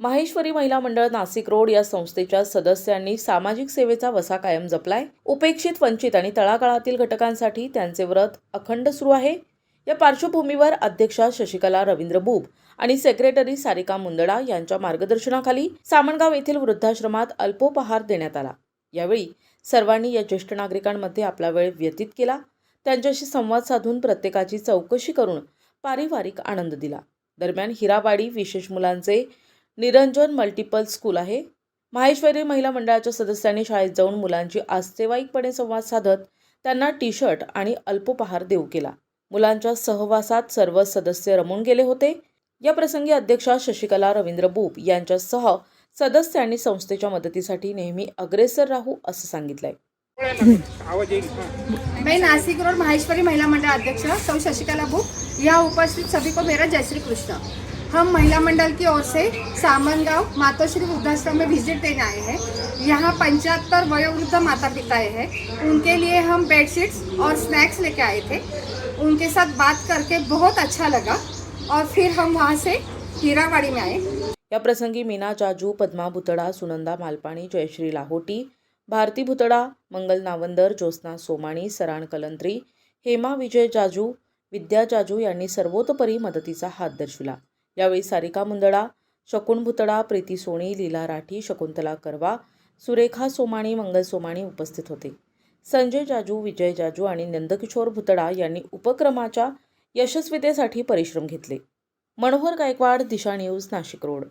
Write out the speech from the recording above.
माहेश्वरी महिला मंडळ नाशिक रोड या संस्थेच्या सदस्यांनी सामाजिक सेवेचा वसा कायम जपलाय. उपेक्षित वंचित आणि तळागाळातील घटकांसाठी त्यांचे व्रत अखंड सुरू आहे. या पार्श्वभूमीवर अध्यक्षा शशिकला रवींद्र बुब आणि सेक्रेटरी सारिका मुंदडा यांच्या मार्गदर्शनाखाली सामणगाव येथील वृद्धाश्रमात अल्पोपहार देण्यात आला. यावेळी सर्वांनी या ज्येष्ठ नागरिकांमध्ये आपला वेळ व्यतीत केला. त्यांच्याशी संवाद साधून प्रत्येकाची चौकशी करून पारिवारिक आनंद दिला. दरम्यान हिराबाडी विशेष मुलांचे निरंजन मल्टिपल स्कूल आहे. माहेश्वरी महिला मंडळाच्या सदस्यांनी शाळेत जाऊन मुलांची आस्तेवाईकपणे संवाद साधत त्यांना टी शर्ट आणि अल्पोपहार देऊ केला. मुलांच्या सहवासात सर्व सदस्य रमून गेले होते. या प्रसंगी अध्यक्षा शशिकला रवींद्र बुब यांच्यासह सदस्यांनी संस्थेच्या मदतीसाठी नेहमी अग्रेसर राहू असं सांगितलंय. मैं नासिक रोड माहेश्वरी महिला मंडळ अध्यक्ष सौ शशिकला बुक यहाँ उपस्थित सभी को मेरा जय श्री कृष्ण. हम महिला मंडल की ओर से सामनगांव मातोश्री वृद्धाश्रम में विजिट देने आए हैं। यहाँ पंचहत्तर वयोवृद्ध माता पिता हैं। उनके लिए हम बेडशीट्स और स्नैक्स लेके आए थे। उनके साथ बात करके बहुत अच्छा लगा और फिर हम वहाँ से हीरावाड़ी में आए। या प्रसंगी मीना जाजू पद्मा भुतडा सुनंदा मालपाणी जयश्री लाहोटी भारती भुतडा मंगल नावंदर ज्योत्ना सोमाणी सराण कलंत्री हेमा विजय जाजू विद्या जाजू यांनी सर्वतोपरी मदतीचा हात दर्शविला. यावेळी सारिका मुंदडा शकुन भुतडा प्रीती सोणी लीला राठी शकुंतला करवा सुरेखा सोमाणी मंगल सोमाणी उपस्थित होते. संजय जाजू विजय जाजू आणि नंदकिशोर भुतडा यांनी उपक्रमाच्या यशस्वीतेसाठी परिश्रम घेतले. Manohar Gaikwad Disha news Nashik road.